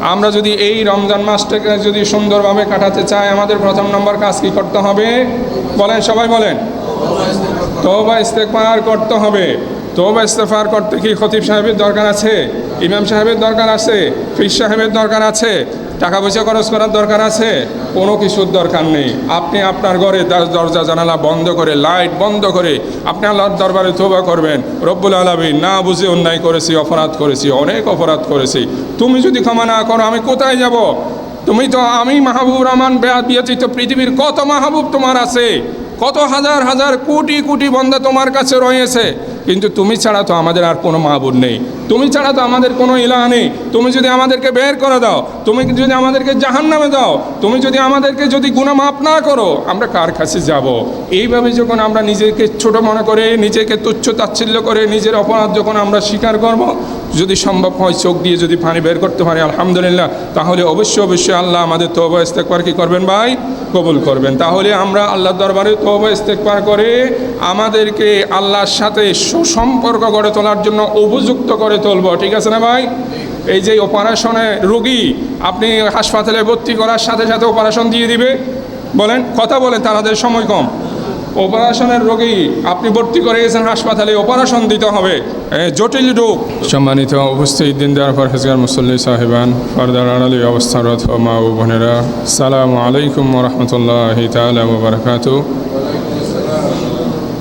আমরা যদি এই রমজান মাসটাকে যদি সুন্দরভাবে কাটাতে চাই, আমাদের প্রথম নম্বর কাজ কী করতে হবে? বলেন, সবাই বলেন। তোবা ইস্তেকবার করতে হবে। তোবা ইস্তেফার করতে কি খতিব সাহেবের দরকার আছে? ইমাম সাহেবের দরকার আছে? ফির সাহেবের দরকার আছে? টাকা পয়সা খরচ করার দরকার আছে? কোনো কিছুর দরকার নেই। আপনি আপনার ঘরে দর- দরজা, জানালা বন্ধ করে, লাইট বন্ধ করে আপনি আল্লাহর দরবারে তোবা করবেন। রব্বুল আলমী না বুঝে অন্যায় করেছি, অপরাধ করেছি, অনেক অপরাধ করেছি। তুমি যদি ক্ষমা না করো, আমি কোথায় যাব? তুমি তো, আমি মাহবুব রহমান বেয়া- ব্যতীত পৃথিবীর কত মাহবুব তোমার আছে? কত হাজার হাজার, কোটি কোটি বন্ধা তোমার কাছে রয়েছে। কিন্তু তুমি ছাড়া তো আমাদের আর কোনো মাহবুব নেই। তুমি ছাড়া তো আমাদের কোনো ইলাহ নেই। তুমি যদি আমাদেরকে বের করে দাও, তুমি যদি আমাদেরকে জাহান নামে দাও, তুমি যদি আমাদেরকে যদি গুণা মাপ না করো, আমরা কার কাছে যাব? এইভাবে যখন আমরা নিজেকে ছোট মনে করে, নিজেকে তুচ্ছ তাচ্ছিল্য করে, নিজের অপরাধ যখন আমরা স্বীকার করব, যদি সম্ভব হয় চোখ দিয়ে যদি পানি বের করতে পারি, আলহামদুলিল্লাহ, তাহলে অবশ্যই অবশ্যই আল্লাহ আমাদের তোবা ইস্তেকবার কি করবেন ভাই? কবুল করবেন। তাহলে আমরা আল্লাহর দরবারে তোবা ইস্তেকবার করে আমাদেরকে আল্লাহর সাথে সুসম্পর্ক গড়ে তোলার জন্য উপযুক্ত করে তুলব, ঠিক আছে না ভাই? এই যে অপারেশনে রোগী, আপনি হাসপাতালে ভর্তি করার সাথে সাথে অপারেশন দিয়ে দিবে। বলেন, কথা বলেন তাদের সময় কম। অপারেশনের রোগী, আপনি ভর্তি করে গেছেন হাসপাতালে অপারেশন দিতে হবে। জটিল রোগ। সম্মানিত উপস্থিত দিন দেওয়ার পর হেজগার মুসল্লি সাহেবান, ফরদার আড়ালি অবস্থারত ও মা ও বোনেরা। সালাম আলাইকুম রহমতুল্লাহ তালা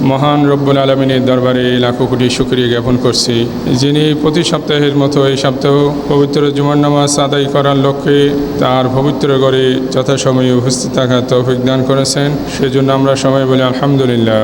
মহান রব্বুল আলমিনের দরবারে লাখো কোটি সুক্রিয়া জ্ঞাপন করছি, যিনি প্রতি সপ্তাহের মতো এই সপ্তাহ পবিত্র জুমার নামাজ আদায় করার লক্ষ্যে তার পবিত্র গড়ে যথাসময়ে উপস্থিত থাকার তৌফিক দান করেছেন। সেজন্য আমরা সময় বলি আলহামদুলিল্লাহ।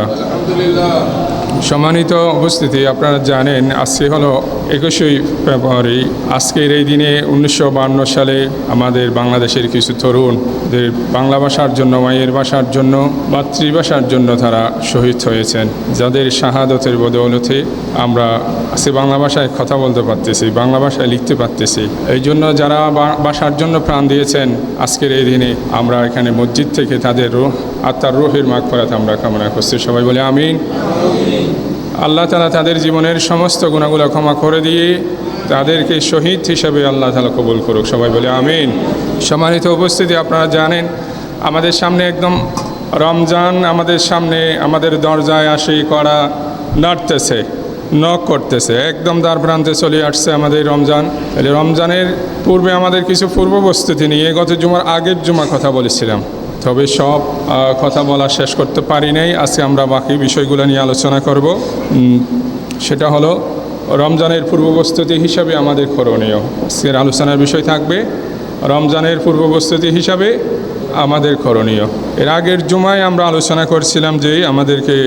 সম্মানিত উপস্থিতি, আপনারা জানেন আজকে হলো একুশে ফেব্রুয়ারি। আজকের এই দিনে উনিশশো সালে আমাদের বাংলাদেশের কিছু তরুণদের বাংলা ভাষার জন্য, মায়ের ভাষার জন্য, মাতৃভাষার জন্য তারা শহীদ হয়েছেন। যাদের শাহাদতের বদৌলতে আমরা আজকে বাংলা ভাষায় কথা বলতে পারতেছি, বাংলা ভাষায় লিখতে পারতেছি। এই জন্য যারা ভাষার জন্য প্রাণ দিয়েছেন, আজকের এই দিনে আমরা এখানে মসজিদ থেকে তাদের রোহ, আত্মার রোহের মাগ করাতে আমরা কামনা করছি। সবাই বলে আমিন। আল্লাহ তালা তাদের জীবনের সমস্ত গুণাগুলো ক্ষমা করে দিয়ে তাদেরকে শহীদ হিসেবে আল্লাহ তালা কবুল করুক। সবাই বলে আমিন। সম্মানিত উপস্থিতি, আপনারা জানেন, আমাদের সামনে একদম রমজান, আমাদের সামনে, আমাদের দরজায় আসি করা নাড়তেছে নক করতেছে, একদম দ্বার প্রান্তে চলে আসছে আমাদের রমজান। তাহলে রমজানের পূর্বে আমাদের কিছু পূর্ব প্রস্তুতি নিয়ে গত জুমার আগের জুমার কথা বলেছিলাম। তবে সব কথা বলা শেষ করতে পারি নাই। আজকে আমরা বাকি বিষয়গুলো নিয়ে আলোচনা করব। সেটা হলো, রমজানের পূর্ব প্রস্তুতি হিসাবে আমাদের করণীয়। আজকের আলোচনার বিষয় থাকবে, রমজানের পূর্ব প্রস্তুতি হিসাবে আমাদের করণীয়। এর আগের জুমায় আমরা আলোচনা করছিলাম যে আমাদেরকে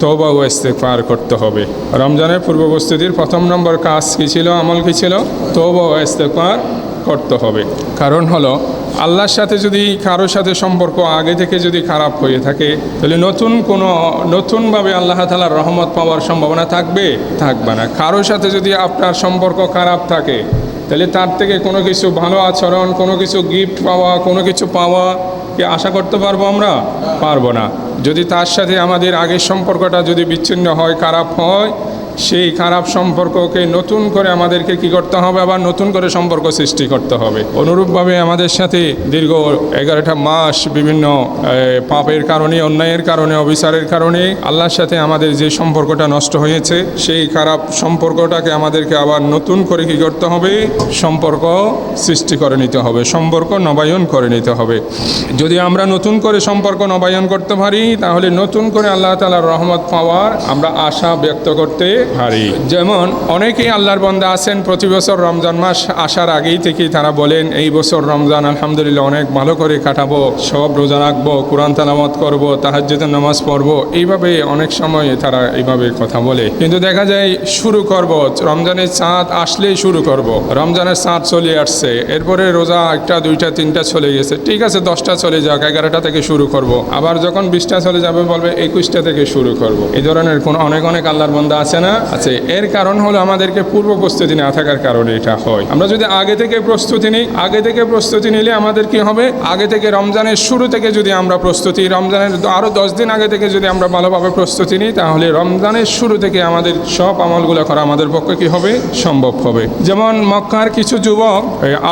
তবা ও ইস্তেকবার করতে হবে। রমজানের পূর্ব প্রস্তুতির প্রথম নম্বর কাজ কী ছিল, আমল কী ছিল? তবা ও ইস্তেকবার করতে হবে। কারণ হলো আল্লাহর সাথে যদি কারোর সাথে সম্পর্ক আগে থেকে যদি খারাপ হয়ে থাকে, তাহলে নতুন কোনো, নতুনভাবে আল্লাহ তালার রহমত পাওয়ার সম্ভাবনা থাকবে? থাকবে না। কারোর সাথে যদি আপনার সম্পর্ক খারাপ থাকে, তাহলে তার থেকে কোনো কিছু ভালো আচরণ, কোনো কিছু গিফট পাওয়া, কোনো কিছু পাওয়া কি আশা করতে পারব আমরা? পারব না। যদি তার সাথে আমাদের আগের সম্পর্কটা যদি বিচ্ছিন্ন হয়, খারাপ হয় সেই খারাপ সম্পর্ককে নতুন করে আমাদেরকে কি করতে হবে? আবার নতুন করে সম্পর্ক সৃষ্টি করতে হবে। অনুরূপভাবে আমাদের সাথে দীর্ঘ এগারোটা মাস বিভিন্ন পাপের কারণে, অন্যায়ের কারণে, অবিচারের কারণে আল্লাহর সাথে আমাদের যে সম্পর্কটা নষ্ট হয়েছে, সেই খারাপ সম্পর্কটাকে আমাদেরকে আবার নতুন করে কি করতে হবে? সম্পর্ক সৃষ্টি করে নিতে হবে। সম্পর্ক নবায়ন করে নিতে হবে। যদি আমরা নতুন করে সম্পর্ক নবায়ন করতে পারি, তাহলে নতুন করে আল্লাহ তালার রহমত পাওয়ার আমরা আশা ব্যক্ত করতে পারি যেমন অনেকেই আল্লাহর বন্দা আছেন, প্রতি বছর রমজান মাস আসার আগেই থেকেই তারা বলেন, এই বছর রমজান আলহামদুলিল্লাহ অনেক ভালো করে কাটাবো, সব রোজা রাখব, কোরআন তালামত করব, তাহাজ্জুদের নামাজ পড়ব। এইভাবে অনেক সময় তারা এইভাবে কথা বলে। কিন্তু দেখা যায়, শুরু করব, রমজানের চাঁদ আসলেই শুরু করব। রমজানের চাঁদ চলে আসছে, এরপরে রোজা একটা, দুইটা, তিনটা চলে গেছে। ঠিক আছে, দশটা চলে যাক, এগারোটা থেকে শুরু করব। আবার যখন বিশটা চলে যাবে, বলবে একুশটা থেকে শুরু করব। এই ধরনের কোন, অনেক অনেক আল্লাহর বন্দা আছে না? না আছে এর কারণ হলো আমাদেরকে পূর্ব প্রস্তুতি না থাকার কারণে এটা হয়। আমরা যদি আগে থেকে প্রস্তুতি নিই, আগে থেকে প্রস্তুতি নিলে আমাদের কি হবে? আগে থেকে রমজানের শুরু থেকে যদি আমরা প্রস্তুতি, রমজানের আরও দশ দিন আগে থেকে যদি আমরা ভালোভাবে প্রস্তুতি নিই, তাহলে রমজানের শুরু থেকে আমাদের সব আমলগুলো করা আমাদের পক্ষে কি হবে? সম্ভব হবে। যেমন মক্কার কিছু যুবক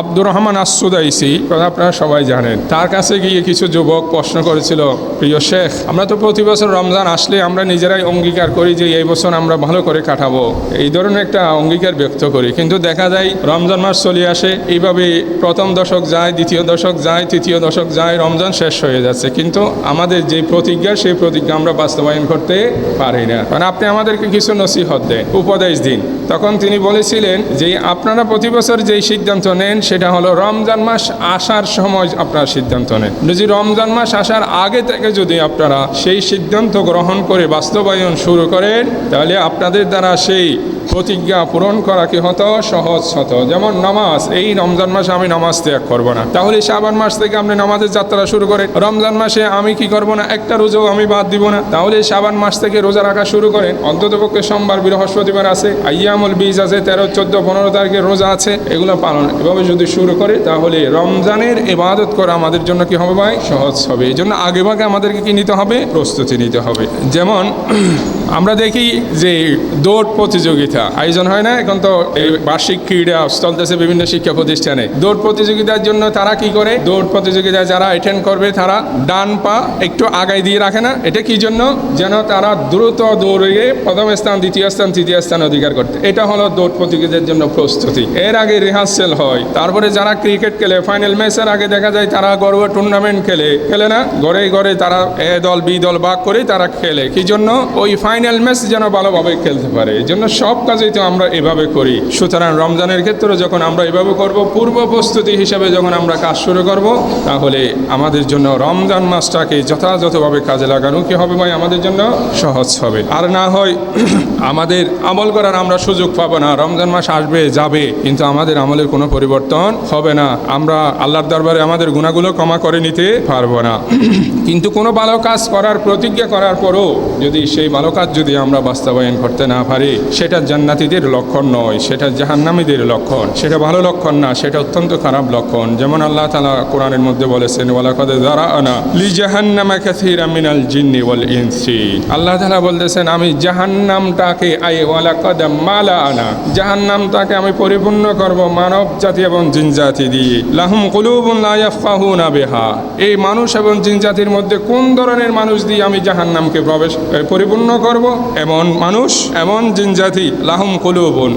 আব্দুর রহমান আসুদাইসি কথা আপনারা সবাই জানেন, তার কাছে গিয়ে কিছু যুবক প্রশ্ন করেছিল, প্রিয় শেখ, আমরা তো প্রতি বছর রমজান আসলে আমরা নিজেরাই অঙ্গীকার করি যে এই বছর আমরা ভালো করে কাটাবো। এই ধরনের একটা অঙ্গীকার ব্যক্ত করি। কিন্তু দেখা যায়, রমজান মাস চলে আসে, এইভাবে প্রথম দশক যায়, দ্বিতীয় দশক যায়, তৃতীয় দশক যায়, রমজান শেষ হয়ে যাচ্ছে। কিন্তু আমাদের যে প্রতিজ্ঞা, সেই প্রতিজ্ঞা আমরা বাস্তবায়ন করতে পারি না। মানে আপনি আমাদেরকে কিছু নসিহত দেন, উপদেশ দিন। তখন তিনি বলেছিলেন যে, আপনারা প্রতি বছর যেই সিদ্ধান্ত নেন, সেটা হলো রমজান মাস আসার সময় আপনারা সিদ্ধান্ত নেন। যদি রমজান মাস আসার আগে থেকে যদি আপনারা সেই সিদ্ধান্ত গ্রহণ করে বাস্তবায়ন শুরু করেন, তাহলে আপনাদের দ্বারা সেই প্রতিজ্ঞা পূরণ করা কি হতো? সহজ হতো। যেমন নামাজ, এই রমজান মাসে আমি নামাজ ত্যাগ করব না। তাহলে শ্রাবণ মাস থেকে আপনি নামাজের যাত্রা শুরু করে রমজান মাসে আমি কি করব না? একটা রোজাও আমি বাদ দিব না। তাহলে শ্রাবণ মাস থেকে রোজা রাখা শুরু করেন। অন্ততপক্ষে সোমবার, বৃহস্পতিবার আছে। আইয়ামুল বীজ আছে, তেরো, চোদ্দ, পনেরো তারিখে রোজা আছে। এগুলো পালন। এভাবে যদি শুরু করে, তাহলে রমজানের ইবাদত করা আমাদের জন্য কি হবে ভাই? সহজ হবে। এই জন্য আগে ভাগে আমাদেরকে কি নিতে হবে? প্রস্তুতি নিতে হবে। যেমন, আমরা দেখি যে দৌড় প্রতিযোগিতা। আয়োজন হয় না, এখন তো এই বার্ষিক ক্রীড়া চলতেছে বিভিন্ন শিক্ষা প্রতিষ্ঠানে। দৌড় প্রতিযোগিতার জন্য তারা কি করে? দৌড় প্রতিযোগিতায় যারা অ্যাটেন্ড করবে, তারা ডান পা একটু আগায় দিয়ে রাখে না। এটা কি জন্য? যেন তারা দ্রুত দৌড়ে প্রথম স্থান, দ্বিতীয় স্থান, তৃতীয় স্থান অধিকার করতে। এটা হলো দৌড় প্রতিযোগিতার জন্য প্রস্তুতি। এর আগে রিহার্সেল হয়। তারপরে যারা ক্রিকেট খেলে ফাইনাল ম্যাচের আগে দেখা যায় তারা গর্ব টুর্নামেন্ট খেলে। খেলে না? ঘরে ঘরে তারা এ দল, বি দল ভাগ করে তারা খেলে। কি জন্য? ওই ফাইনাল ম্যাচ যেন ভালোভাবে খেলতে পারে। এই জন্য সব কাজেই তো আমরা এভাবে করি। সুতরাং রমজানের ক্ষেত্রে যখন আমরা এভাবে করব, পূর্ব প্রস্তুতি হিসাবে যখন আমরা কাজ শুরু করব, তাহলে আমাদের জন্য রমজান মাসটাকে যথাযথভাবে কাজে লাগানো কি হবে ভাই? আমাদের জন্য সহজ হবে। আর না হয় আমাদের আমল করার আমরা সুযোগ পাবো না, রমজান মাস আসবে, যাবে, কিন্তু আমাদের আমলের কোনো পরিবর্তন হবে না। আমরা আল্লাহর দরবারে আমাদের গুণাগুলো ক্ষমা করে নিতে পারব না। কিন্তু কোনো ভালো কাজ করার, প্রতিজ্ঞা করার পরও যদি সেই ভালো কাজ যদি আমরা বাস্তবায়ন করতে না পারি সেটা জান্নাতীদের লক্ষণ নয়, সেটা জাহান্নামীদের লক্ষণ। সেটা ভালো লক্ষণ না, সেটা অত্যন্ত খারাপ লক্ষণ। যেমন আল্লাহ তালা কোরআনের মধ্যে বলেছেন, ওয়ালাকাদ যারাআনা লি জাহান্নামা কাসীরা জিন্নি ওয়াল ইনসি। আল্লাহ বলতেছেন, আমি জাহান্নামটাকে, আই ওয়ালাকাদ মালাআনা, জাহান্নামটাকে আমি পরিপূর্ণ করব মানব জাতি এবং জিন জাতি দিয়ে। লাহুম কুলুবুন লা ইয়াফকাহুনা বিহা। এই মানুষ এবং জিন জাতির মধ্যে কোন ধরনের মানুষ দিয়ে আমি জাহান্নামকে প্রবেশ পরিপূর্ণ করব? এমন মানুষ, এমন জিন জাতি লাহুম কুলুবুন।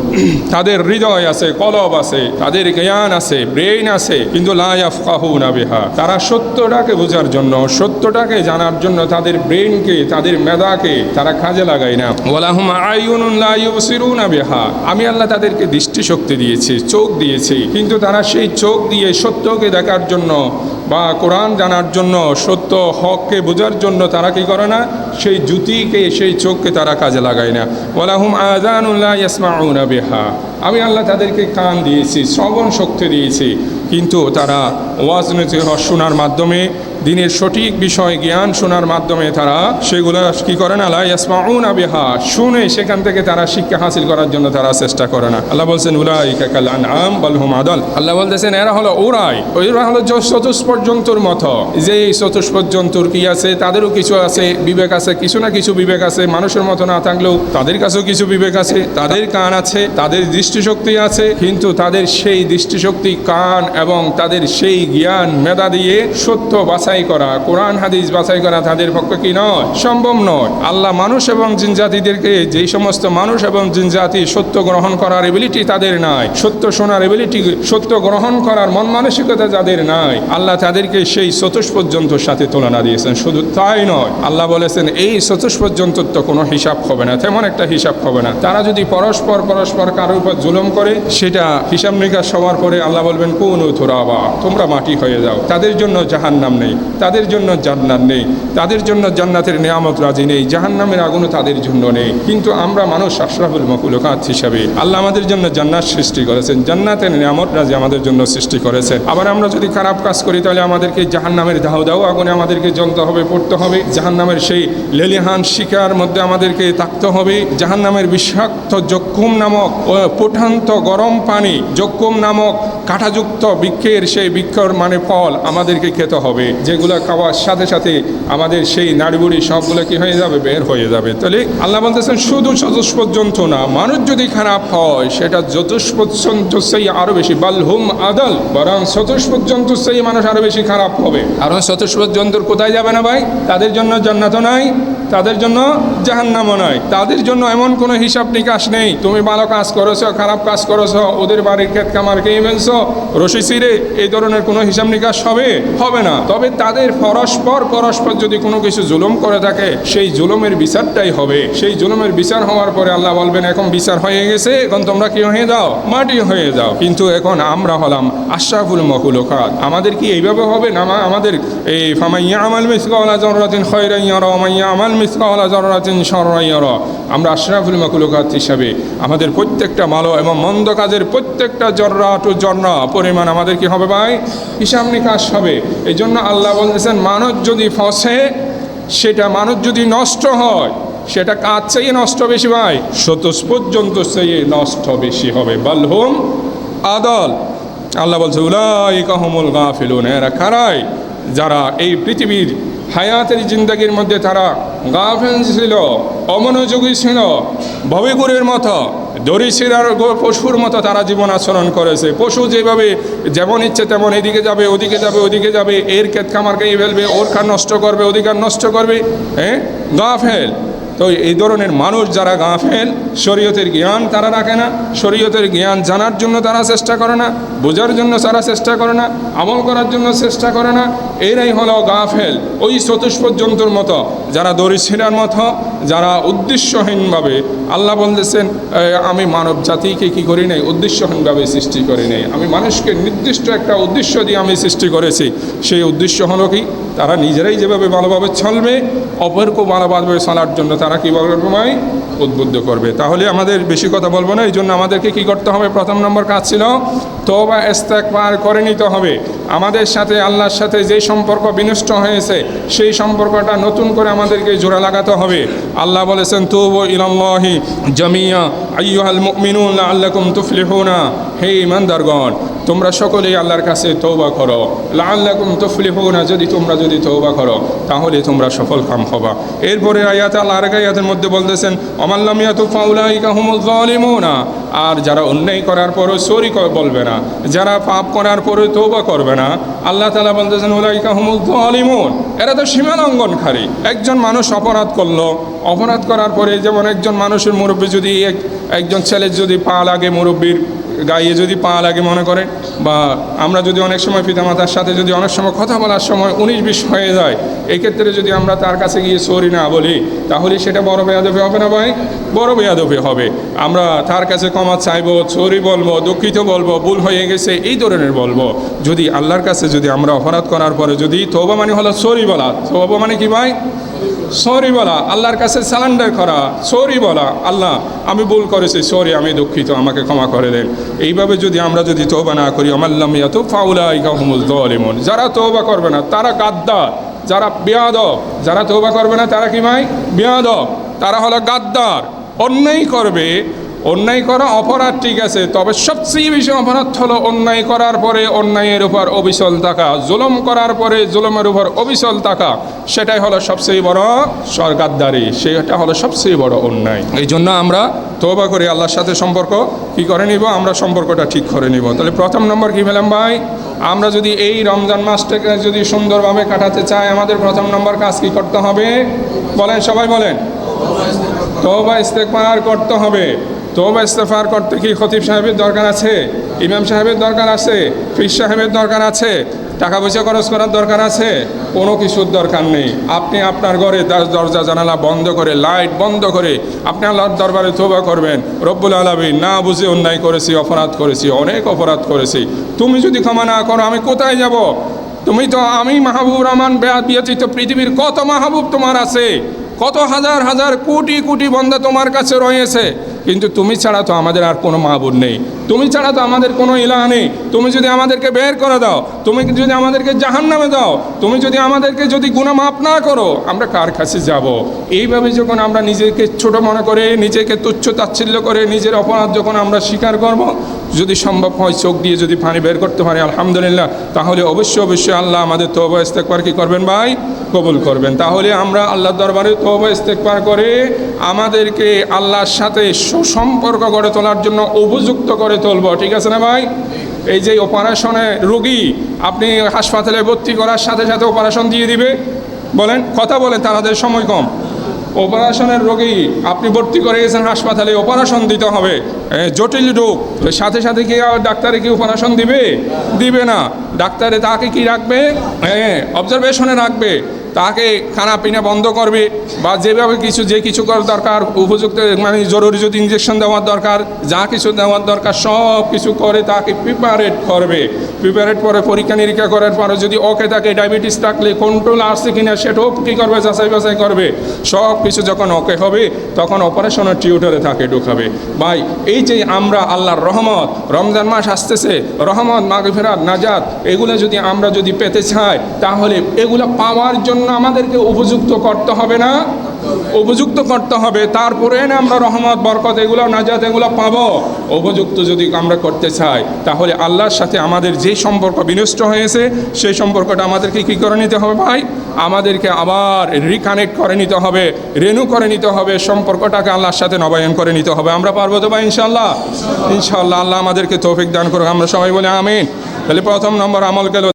তাদের হৃদয় আছে, কলব আছে, তাদের জ্ঞান আছে, ব্রেইন আছে, কিন্তু লা ইয়াফকাহুনা বিহা। তারা সত্যটাকে বোঝার জন্য, সত্যটাকে জানার জন্য তাদের ব্রেইনকে, তাদের মেধাকে তারা কাজে লাগায় না। লা ইউবসিরুনা বিহা। আমি আল্লাহ তাদেরকে দৃষ্টিশক্তি দিয়েছি, চোখ দিয়েছি, কিন্তু তারা সেই চোখ দিয়ে সত্যকে দেখার জন্য বা কোরআন জানার জন্য, সত্য হককে বোঝার জন্য তারা কি করে না? সেই জুতিকে, সেই চোখকে তারা কাজে লাগায় না। ওয়ালাহুম বিহা। আমি আল্লাহ তাদেরকে কান দিয়েছি, শ্রবণ শক্তি দিয়েছি, কিন্তু তারা ওয়াজ নৈতিক শোনার মাধ্যমে দিনের সঠিক বিষয় জ্ঞান শোনার মাধ্যমে তারা সেগুলো কি করে না? লা ইয়াসমাউনা শুনে সেখান থেকে তারা শিক্ষা হাসিল করার জন্য তারা চেষ্টা করে না। আল্লাহ বলছেন, উলাইকা কাল আনআম বাল হুম আদাল। আল্লাহ বলতেছেন, এরা হলো ওরাই। ওরা হলো চতুষ্পদ জন্তুর মতো। যে এই চতুষ্পদ জন্তুর কি আছে, তাদেরও কিছু আছে, বিবেক আছে, কিছু না কিছু বিবেক আছে। মানুষের মতো না থাকলেও তাদের কাছেও কিছু বিবেক আছে, তাদের কান আছে, তাদের দৃষ্টিশক্তি আছে। কিন্তু তাদের সেই দৃষ্টিশক্তি, কান এবং তাদের সেই জ্ঞান মেধা দিয়ে সত্য বাছাই করা, কোরআন, হাদিস বাছাই করা তাদের পক্ষে কি নয়? সম্ভব নয়। আল্লাহ মানুষ এবং জিন জাতিদেরকে যেই সমস্ত মানুষ এবং জিন জাতি সত্য গ্রহণ করার এবিলিটি তাদের নাই, সত্য শোনার এবিলিটি সত্য গ্রহণ করার মন মানসিকতা যাদের নাই। আল্লাহ তাদেরকে সেই চতুষ্পদ জন্তুর সাথে তুলনা দিয়েছেন। শুধু তাই নয়, আল্লাহ বলেছেন, এই চতুষ্পদ জন্তুর তো কোনো হিসাব হবে না, তেমন একটা হিসাব হবে না। তারা যদি পরস্পর পরস্পর কারোর উপর উপর জুলুম করে, সেটা হিসাব নিকাশ হওয়ার পরে আল্লাহ বলবেন, কোন থোরাবা তোমরা মাটি হয়ে যাও, তাদের জন্য জাহান নাম নেই। তাদের জন্য জান্নাত নেই। তাদের জন্য জান্নাতের নিয়ামত রাজি নেই। জাহান্নামের আগুনও তাদের জন্য নেই। কিন্তু আমরা মানুষ আশরাফুল মকুলকাত হিসাবে আল্লাহ আমাদের জন্য জান্নাত সৃষ্টি করেছেন। জান্নাতের নিয়ামত রাজি আমাদের জন্য সৃষ্টি করেছেন আবার আমরা যদি খারাপ কাজ করি, তাহলে আমাদেরকে জাহান্নামের দাহ দাও আগুনে আমাদেরকে জ্বলতে হবে, পড়তে হবে। জাহান্নামের সেই লেলিহান শিকার মধ্যে আমাদেরকে থাকতে হবে। জাহান্নামের বিষাক্ত জক্কুম নামক ফুটান্ত গরম পানি, জক্কুম নামক কাঁটাযুক্ত বৃক্ষের সেই বৃক্ষর মানে ফল আমাদেরকে খেতে হবে। যেগুলো খাওয়ার সাথে সাথে আমাদের সেই নাড়িবুড়ি সবগুলো কি হয়ে যাবে? বের হয়ে যাবে। তাহলে আল্লাহ বলতেছেন, শুধু চতুষ্পদ জন্তু না, মানুষ যদি খারাপ হয়, সেটা চতুষ্পদ জন্তু সেই আরও বেশি। বালহুম আদল, বরং চতুষ্পদ জন্তু সেই মানুষ আরও বেশি খারাপ হবে। কারণ চতুষ্পদ জন্তুর কোথায় যাবে না ভাই? তাদের জন্য জান্নাতও নাই, তাদের জন্য জাহান্নামও নয় তাদের জন্য এমন কোনো হিসাব নিকাশ নেই। তুমি ভালো কাজ করেছ, খারাপ কাজ করেছ, ওদের বাড়ির ক্ষেত কামার খেয়ে ফেলছো? রশি সিরে এই ধরনের কোনো হিসাব নিকাশ হবে? হবে না। তবে তাদের পরস্পর পরস্পর যদি কোনো কিছু জুলুম করে থাকে, সেই জুলুমের বিচারটাই হবে। সেই জুলুমের বিচার হওয়ার পরে আল্লাহ বলবেন, এখন বিচার হয়ে গেছে, এখন তোমরা কি হয়ে যাও? মাটি হয়ে যাও। কিন্তু এখন আমরা হলাম আশরাফুল মকুলকাত আমাদের কি এইভাবে হবে না আমা- আমাদের এই ফামাইয়া আমাল মিসকাওয়ালা জররাতিন খয়রাইয়ারা মাইয়া আমাল মিসকাওয়ালা জররাতিন শররাইয়ারা। আমরা আশরাফুল মকুলকাত হিসাবে আমাদের প্রত্যেকটা ভালো এবং মন্দ কাজের প্রত্যেকটা জর্রা টু জর্রা পরিমাণ আমাদের কি হবে ভাই? হিসাব নিকাশ হবে। এই জন্য আল্লাহ বলতেছেন মানুষ যদি ফসে, সেটা মানুষ যদি নষ্ট হয়, সেটা কাজ চেয়ে নষ্ট বেশি ভাই? সতস পর্যন্ত চেয়ে নষ্ট বেশি হবে। বালহুম আদল। আল্লাহ বলছে উলাই কাহমুল গা ফেলুন এরা খারাই যারা এই পৃথিবীর হায়াতের জিন্দগির মধ্যে তারা গাফেল ছিল অমনোযোগী ছিল। ভবিগুরের মতো দরিশিরার পশুর মতো তারা জীবন আচরণ করেছে। পশু যেভাবে যেমন ইচ্ছে তেমন এদিকে যাবে, ওদিকে যাবে ওদিকে যাবে, এর ক্ষেত খামার খেয়ে ফেলবে, ওর খান নষ্ট করবে অধিকার নষ্ট করবে হ্যাঁ? গাফেল। তো এই ধরনের মানুষ যারা গাফেল, শরীয়তের জ্ঞান তারা রাখে না, শরীয়তের জ্ঞান জানার জন্য তারা চেষ্টা করে না, বোঝার জন্য তারা চেষ্টা করে না, আমল করার জন্য চেষ্টা করে না, এরাই হলো গাফেল। ওই চতুষ্পদ জন্তুর মতো, যারা দরিছিলার মতো যারা উদ্দেশ্যহীনভাবে আল্লাহ বলতেছেন আমি মানব জাতিকে কি করি নাই? উদ্দেশ্যহীনভাবে সৃষ্টি করি নাই। আমি মানুষকে নির্দিষ্ট একটা উদ্দেশ্য দিয়ে আমি সৃষ্টি করেছি। সেই উদ্দেশ্য হলো কি? তারা নিজেরাই যেভাবে ভালোভাবে চলবে অপরকেও ভালোভাবে চলার জন্য তারা কীভাবে বলবে উদ্বুদ্ধ করবে? তাহলে আমাদের বেশি কথা বলব না। এই জন্য আমাদেরকে কী করতে হবে? প্রথম নম্বর কাজ ছিল তো বা পার করে নিতে হবে। আমাদের সাথে আল্লাহর সাথে যে সম্পর্ক বিনষ্ট হয়েছে, সেই সম্পর্কটা নতুন করে আমাদেরকে জোড়া লাগাতে হবে। আল্লাহ বলেছেন, তুব ইলাল্লাহি জামিয়া। আইয়ুহাল মুমিনুন আল্লাকুম তুফলিহুনা। হে ইমানদারগণ তোমরা সকলেই আল্লাহর কাছে তৌবা করো। লাল্লাকুম তুফলিহুনা, যদি তোমরা যদি তৌবা করো, তাহলে তোমরা সফল কাম হবা। এরপরে আয়াত আল্লাহ আরেক আয়াতের মধ্যে বলতেছেন অমাল্লাম ইয়াতু ফাউলাইকা হুমুল যালিমুনা। আর যারা অন্যায় করার পরও সরি বলবে না, যারা পাপ করার পরে তৌবা করবে না, আল্লাহ তালা বলতেছেন, উলাইকা হুমুল যালিমুন। এরা তো সীমা লঙ্ঘনকারী একজন মানুষ অপরাধ করল অপরাধ করার পরে যেমন একজন মানুষের মুরব্বী যদি এক একজন ছেলের যদি পা লাগে মুরব্বীর গায়ে যদি পা লাগে মনে করেন, বা আমরা যদি অনেক সময় পিতামাতার সাথে যদি অনেক সময় কথা বলার সময় উনিশ বিশ হয়ে যায়, এক্ষেত্রে যদি আমরা তার কাছে গিয়ে সরি না বলি, তাহলে সেটা বড় বেয়াদবি হবে না ভাই? বড় বেয়াদবি হবে। আমরা তার কাছে ক্ষমা চাইব, সরি বলব, দুঃখিত বলব, ভুল হয়ে গেছে, এই ধরনের বলব। যদি আল্লাহর কাছে যদি আমরা অপরাধ করার পরে যদি তৌবা মানে হলো সরি বলা তৌবা মানে কি ভাই? সরি বলা, আল্লাহর কাছে সালান্ডার করা, সরি বলা, আল্লাহ, আমি ভুল করেছি, সরি, আমি দুঃখিত, আমাকে ক্ষমা করে দেন। এইভাবে যদি আমরা যদি তোবা না করি আমাল্লাম ইয়াত ফাউলাইকা হুমুল দলিমন যারা তোবা করবে না, তারা গাদ্দা, যারা বেয়াদ যারা তোবা করবে না, তারা কি ভাই? বেয়াদ তারা হলো গাদ্দার। অন্যায় করবে অন্যায় করা অপরাধ ঠিক আছে, তবে সবচেয়ে বেশি অপরাধ হলো অন্যায় করার পরে অন্যায়ের উপর অবিচল থাকা, জুলম করার পরে জুলমের উপর অবিচল থাকা, সেটাই হলো সবচেয়ে বড় সরকারদারি সেটা হলো সবচেয়ে বড় অন্যায়। এই জন্য আমরা তৌবা করে, আল্লাহর সাথে সম্পর্ক কি করে নিব? আমরা সম্পর্কটা ঠিক করে নিব। তাহলে প্রথম নম্বর কি পেলাম ভাই? আমরা যদি এই রমজান মাসটাকে যদি সুন্দরভাবে কাটাতে চাই, আমাদের প্রথম নম্বর কাজ কি করতে হবে? বলেন, সবাই বলেন। তৌবা ইস্তেকবার করতে হবে। তৌবা ইস্তেফার করতে কি খতিব সাহেবের দরকার আছে? ইমাম সাহেবের দরকার আছে? ফির সাহেবের দরকার আছে? টাকা পয়সা খরচ করার দরকার আছে? কোনো কিছুর দরকার নেই। আপনি আপনার ঘরে দরজা, জানালা বন্ধ করে, লাইট বন্ধ করে আপনি আল্লাহর দরবারে তোবা করবেন। রব্বুল আলমী না বুঝে অন্যায় করেছি, অপরাধ করেছি, অনেক অপরাধ করেছি। তুমি যদি ক্ষমা না করো, আমি কোথায় যাব? তুমি তো, আমি মাহবুব রহমান বে- ব্যতীত পৃথিবীর কত মাহবুব তোমার আছে? কত হাজার হাজার, কোটি কোটি বন্ধা তোমার কাছে রয়েছে? কিন্তু তুমি ছাড়া তো আমাদের আর কোনো মাহবুব নেই। তুমি ছাড়া তো আমাদের কোনো ইলাহ নেই। তুমি যদি আমাদেরকে বের করে দাও, তুমি যদি আমাদেরকে জাহান নামে দাও, তুমি যদি আমাদেরকে যদি গুণা মাপ না করো, আমরা কার কাছে যাব? এইভাবে যখন আমরা নিজেকে ছোট মনে করে, নিজেকে তুচ্ছ তাচ্ছিল্য করে, নিজের অপরাধ যখন আমরা স্বীকার করব, যদি সম্ভব হয় চোখ দিয়ে যদি পানি বের করতে পারি, আলহামদুলিল্লাহ, তাহলে অবশ্যই অবশ্যই আল্লাহ আমাদের তৌবা ইস্তেকবার কি করবেন ভাই? কবুল করবেন। তাহলে আমরা আল্লাহর দরবারে তৌবা ইস্তেকবার করে আমাদেরকে আল্লাহর সাথে সুসম্পর্ক গড়ে তোলার জন্য উপযুক্ত করে তুলব, ঠিক আছে না ভাই? এই যে অপারেশনে রোগী, আপনি হাসপাতালে ভর্তি করার সাথে সাথে অপারেশন দিয়ে দিবে। বলেন, কথা বলেন তাদের সময় কম। অপারেশনের রোগী, আপনি ভর্তি করে গেছেন হাসপাতালে অপারেশন দিতে হবে। জটিল রোগ। সাথে সাথে কি ডাক্তারে কি অপারেশন দিবে? দিবে না। ডাক্তারে তাকে কি রাখবে? হ্যাঁ অবজারভেশনে রাখবে। তাকে খানা পিনা বন্ধ করবে বা যেভাবে কিছু, যে কিছু করার দরকার, উপযুক্ত মানে জরুরি যদি ইঞ্জেকশন দেওয়ার দরকার, যা কিছু দেওয়ার দরকার, সব কিছু করে তাকে প্রিপারেট করবে। প্রিপারেট করে, পরীক্ষা নিরীক্ষা করার পরে যদি ওকে তাকে ডায়াবেটিস থাকলে কন্ট্রোল আসছে কিনা, সেটাও কী করবে, যাচাই বাছাই করবে। সব কিছু যখন ওকে হবে, তখন অপারেশনের টিউটারে তাকে ঢুকাবে। ভাই, এই যে আমরা আল্লাহর রহমত, রমজান মাস আসতেছে, রহমত, মাগফিরাত, নাজাত, এগুলো যদি আমরা যদি পেতে চাই, তাহলে এগুলো পাওয়ার জন্য আমাদেরকে উপযুক্ত করতে হবে না। উপযুক্ত করতে হবে। তারপরে না আমরা রহমত, বরকত এগুলো, নাজাত এগুলো পাবো। উপযুক্ত যদি আমরা করতে চাই, তাহলে আল্লাহর সাথে আমাদের যে সম্পর্ক বিনষ্ট হয়েছে, সেই সম্পর্কটা আমাদেরকে কী করে নিতে হবে ভাই? আমাদেরকে আবার রিকানেক্ট করে নিতে হবে রেনু করে নিতে হবে, সম্পর্কটাকে আল্লাহর সাথে নবায়ন করে নিতে হবে। আমরা পারব তো ভাই ইনশাল্লাহ ইনশাল্লাহ আল্লাহ আমাদেরকে তৌফিক দান করুক। আমরা সবাই বলে আমিন। তাহলে প্রথম নম্বর আমল গেল